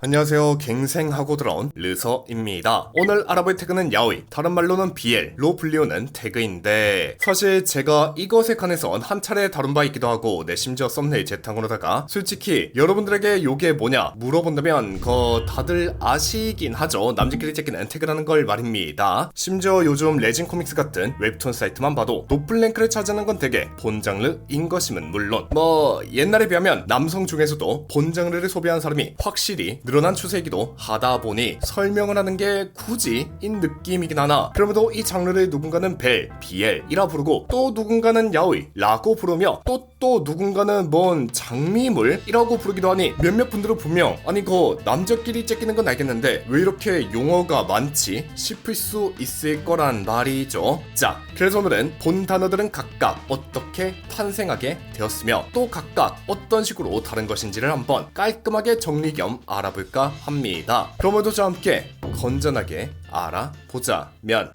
안녕하세요. 갱생하고 들어온 르서입니다. 오늘 알아볼 태그는 야오이, 다른 말로는 BL로 불리우는 태그인데 사실 제가 이것에 관해선 한 차례 다룬 바 있기도 하고 내 심지어 썸네일 재탕으로다가 솔직히 여러분들에게 요게 뭐냐 물어본다면 거 다들 아시긴 하죠. 남자끼리 째끼는 태그라는 걸 말입니다. 심지어 요즘 레진 코믹스 같은 웹툰 사이트만 봐도 높은 랭크를 차지하는 건 되게 본 장르인 것임은 물론 뭐 옛날에 비하면 남성 중에서도 본 장르를 소비하는 사람이 확실히 늘어난 추세이기도 하다 보니 설명을 하는 게 굳이 인 느낌이긴 하나 그럼에도 이 장르를 누군가는 벨, BL이라 부르고 또 누군가는 야오이라고 부르며 또또 누군가는 뭔 장미물이라고 부르기도 하니 몇몇 분들은 분명 아니 그 남자끼리 째끼는 건 알겠는데 왜 이렇게 용어가 많지 싶을 수 있을 거란 말이죠. 자, 그래서 오늘은 본 단어들은 각각 어떻게 탄생하게 되었으며 또 각각 어떤 식으로 다른 것인지를 한번 깔끔하게 정리 겸 알아 볼까 합니다. 그러면도 저와 함께 건전하게 알아보자면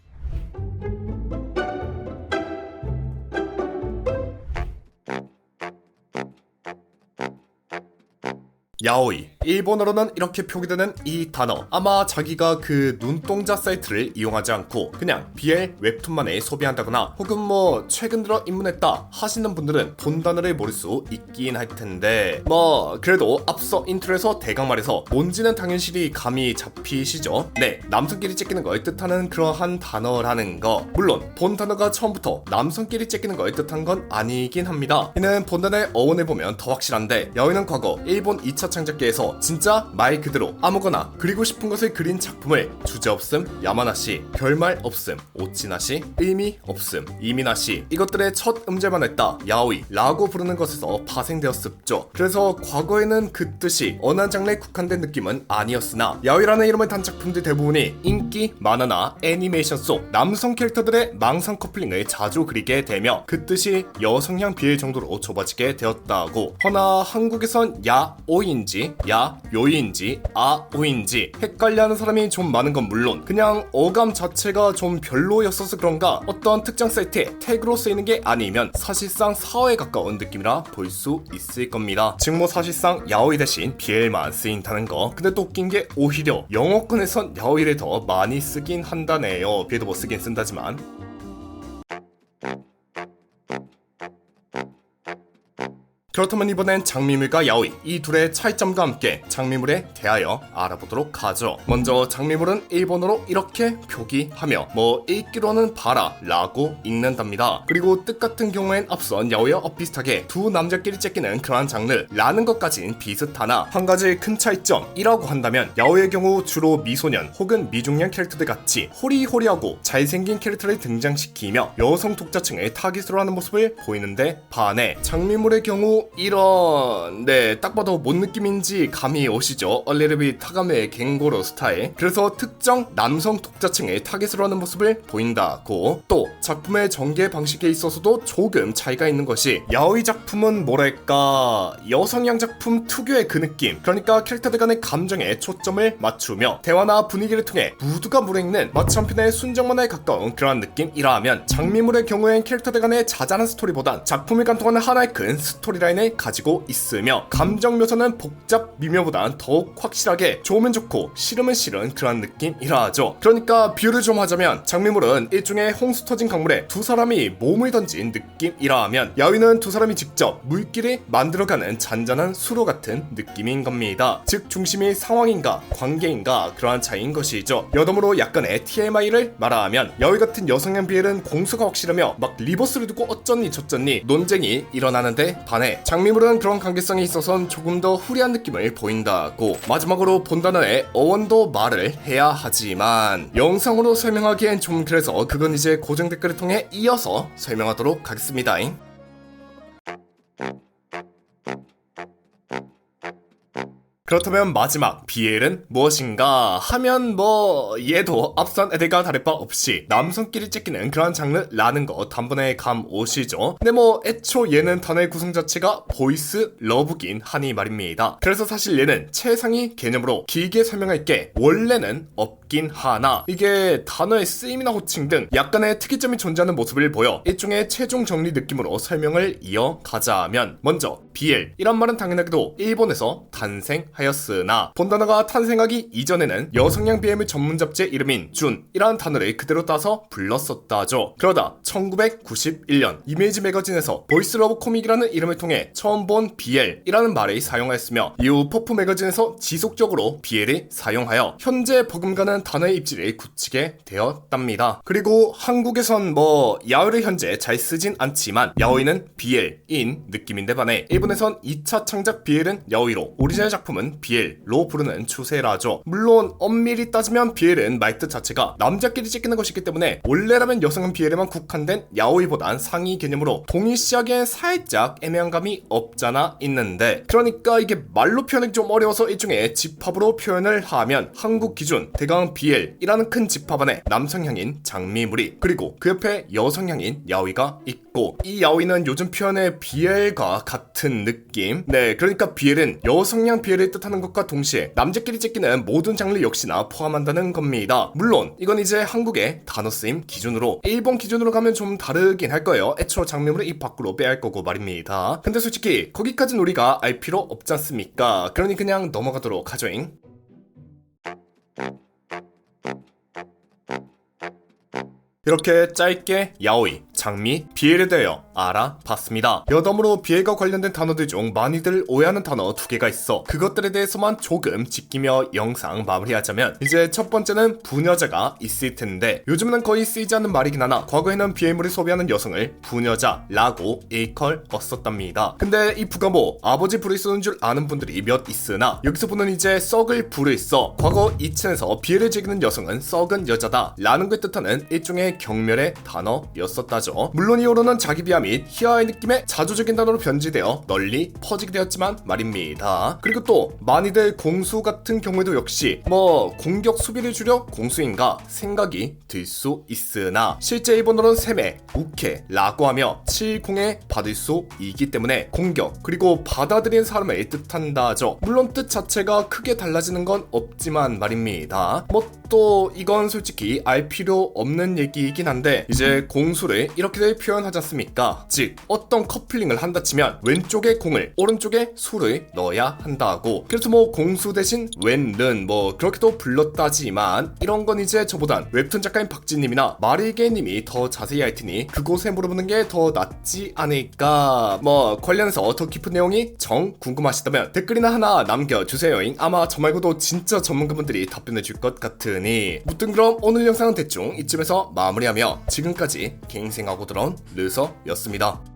야오이 일본어로는 이렇게 표기되는 이 단어. 아마 자기가 그 눈동자 사이트를 이용하지 않고 그냥 BL 웹툰만을 소비한다거나 혹은 뭐 최근 들어 입문했다 하시는 분들은 본 단어를 모를 수 있긴 할 텐데. 뭐 그래도 앞서 인트로에서 대강 말해서 뭔지는 당연시 감이 잡히시죠? 네 남성끼리 째끼는 걸 뜻하는 그러한 단어라는 거. 물론 본 단어가 처음부터 남성끼리 째끼는 걸 뜻한 건 아니긴 합니다. 이는 본 단어의 어원을 보면 더 확실한데 야오이는 과거 일본 2차 창작계에서 진짜 말 그대로 아무거나 그리고 싶은 것을 그린 작품을 주제 없음 야마나시 별말 없음 오치나시 의미 없음 이미나시 이것들의 첫 음제만 했다 야오이라고 부르는 것에서 파생되었습죠. 그래서 과거에는 그 뜻이 어느 한 장르에 국한된 느낌은 아니었으나 야오이라는 이름을 단 작품들 대부분이 인기 만화나 애니메이션 속 남성 캐릭터들의 망상 커플링을 자주 그리게 되며 그 뜻이 여성향 비일 정도로 좁아지게 되었다고. 허나 한국에선 야오인지 야 요인지 아오인지 헷갈려하는 사람이 좀 많은 건 물론 그냥 어감 자체가 좀 별로였어서 그런가 어떤 특정 사이트에 태그로 쓰이는 게 아니면 사실상 사어에 가까운 느낌이라 볼 수 있을 겁니다. 즉 뭐 사실상 야오이 대신 BL만 쓰인다는 거. 근데 또 웃긴 게 오히려 영어권에선 야오이를 더 많이 쓰긴 한다네요. 비에도 뭐 쓰긴 쓴다지만 그렇다면 이번엔 장미물과 야오이 이 둘의 차이점과 함께 장미물에 대하여 알아보도록 하죠. 먼저 장미물은 일본어로 이렇게 표기하며 뭐 읽기로는 봐라 라고 읽는답니다. 그리고 뜻 같은 경우엔 앞선 야오이와 엇비슷하게 두 남자끼리 째끼는 그러한 장르 라는 것까진 비슷하나 한 가지 큰 차이점이라고 한다면 야오이의 경우 주로 미소년 혹은 미중년 캐릭터들 같이 호리호리하고 잘생긴 캐릭터를 등장시키며 여성 독자층을 타깃으로 하는 모습을 보이는데 반해 장미물의 경우 이런 네 딱 봐도 뭔 느낌인지 감이 오시죠? 얼레르비 타가메 갱고로 스타일. 그래서 특정 남성 독자층을 타겟으로 하는 모습을 보인다고. 또 작품의 전개 방식에 있어서도 조금 차이가 있는 것이 야오이 작품은 뭐랄까 여성향 작품 특유의 그 느낌. 그러니까 캐릭터들 간의 감정에 초점을 맞추며 대화나 분위기를 통해 무드가 무르익는 마치 한편의 순정만화에 가까운 그러한 느낌이라 면 장미물의 경우엔 캐릭터들 간의 자잘한 스토리보단 작품을 관통하는 하나의 큰 스토리라인 을 가지고 있으며 감정 묘사는 복잡 미묘보단 더욱 확실하게 좋으면 좋고 싫으면 싫은 그런 느낌이라 하죠. 그러니까 비유를 좀 하자면 장미물은 일종의 홍수 터진 강물에 두 사람이 몸을 던진 느낌이라 하면 야위는 두 사람이 직접 물길을 만들어가는 잔잔한 수로 같은 느낌인 겁니다. 즉 중심이 상황인가 관계인가 그러한 차이인 것이죠. 여러모로 약간의 TMI를 말하면 야위 같은 여성향 비엘은 공수가 확실하며 막 리버스를 두고 어쩌니 저쩌니 논쟁이 일어나는데 반해 장미물은 그런 관계성에 있어선 조금 더 후리한 느낌을 보인다고 마지막으로 본 단어의 어원도 말을 해야 하지만 영상으로 설명하기엔 좀 그래서 그건 이제 고정 댓글을 통해 이어서 설명하도록 하겠습니다. 그렇다면 마지막 BL은 무엇인가 하면 뭐 얘도 앞선 애들과 다를 바 없이 남성끼리 째끼는 그런 장르라는 거 단번에 감 오시죠. 근데 뭐 애초 얘는 단어의 구성 자체가 보이스 러브긴 하니 말입니다. 그래서 사실 얘는 최상위 개념으로 길게 설명할 게 원래는 없 긴 하나. 이게 단어의 쓰임이나 호칭 등 약간의 특이점이 존재하는 모습을 보여 일종의 최종 정리 느낌으로 설명을 이어가자면 먼저 BL 이란 말은 당연하게도 일본에서 탄생 존재하였으나 본 단어가 탄생하기 이전에는 여성향 BM의 전문 잡지의 이름인 준이라는 단어를 그대로 따서 불렀었다죠. 그러다 1991년 이미지 매거진에서 보이스 러브 코믹이라는 이름을 통해 처음 본 BL이라는 말을 사용하였으며 이후 퍼프 매거진에서 지속적으로 BL을 사용하여 현재 버금가는 단어의 입지를 굳히게 되었답니다. 그리고 한국에선 뭐 야오를 현재 잘 쓰진 않지만 야오이는 BL인 느낌인데 반해 일본에선 2차 창작 BL은 야오이로 오리지널 작품은 BL로 부르는 추세라죠. 물론 엄밀히 따지면 BL은 말뜻 자체가 남자끼리 찍히는 것이기 때문에 원래라면 여성은 BL에만 국한된 야오이보단 상위 개념으로 동일시하기엔 살짝 애매한 감이 없잖아 있는데 그러니까 이게 말로 표현하기 좀 어려워서 일종의 집합으로 표현을 하면 한국 기준 대강 BL이라는 큰 집합 안에 남성향인 장미무리 그리고 그 옆에 여성향인 야오이가 있고 이 야오이는 요즘 표현의 BL과 같은 느낌. 네 그러니까 BL은 여성향 BL을 뜻하는 것과 동시에 남자끼리 찍기는 모든 장르 역시나 포함한다는 겁니다. 물론 이건 이제 한국의 단어 쓰임 기준으로 일본 기준으로 가면 좀 다르긴 할 거예요. 애초 장면으로 입 밖으로 빼야 할 거고 말입니다. 근데 솔직히 거기까진 우리가 알 필요 없지 않습니까? 그러니 그냥 넘어가도록 하죠잉 이렇게 짧게 야오이, 장미, 비엘에 대하여 알아봤습니다. 여담으로 비엘과 관련된 단어들 중 많이들 오해하는 단어 두 개가 있어 그것들에 대해서만 조금 지키며 영상 마무리하자면 이제 첫 번째는 부녀자가 있을 텐데 요즘은 거의 쓰이지 않는 말이긴 하나 과거에는 비엘물을 소비하는 여성을 부녀자라고 일컬었었답니다. 근데 이 부가 뭐 아버지 불을 쓰는 줄 아는 분들이 몇 있으나 여기서 보는 이제 썩을 불을 써 과거 이층에서 비엘을 즐기는 여성은 썩은 여자다 라는 걸 뜻하는 일종의 경멸의 단어였었다죠. 물론 이후로는 자기 비하 및 희화의 느낌의 자조적인 단어로 변질되어 널리 퍼지게 되었지만 말입니다. 그리고 또 많이들 공수 같은 경우에도 역시 뭐 공격 수비를 줄여 공수인가 생각이 들 수 있으나 실제 일본어로는 세매, 우케라고 하며 70에 받을 수 있기 때문에 공격 그리고 받아들인 사람을 뜻한다죠. 물론 뜻 자체가 크게 달라지는 건 없지만 말입니다. 뭐 또 이건 솔직히 알 필요 없는 얘기이긴 한데 이제 공수를 이렇게 표현하지 않습니까? 즉 어떤 커플링을 한다 치면 왼쪽에 공을 오른쪽에 수를 넣어야 한다고. 그래서 뭐 공수 대신 왼는 뭐 그렇게도 불렀다지만 이런 건 이제 저보단 웹툰 작가인 박진님이나 마리게님이 더 자세히 알 테니 그곳에 물어보는 게 더 낫지 않을까. 뭐 관련해서 더 깊은 내용이 정 궁금하시다면 댓글이나 하나 남겨주세요잉. 아마 저 말고도 진짜 전문가분들이 답변해 줄 것 같으니. 무튼 그럼 오늘 영상은 대충 이쯤에서 마무리하며 지금까지 개인생하 고 들어온 르서였습니다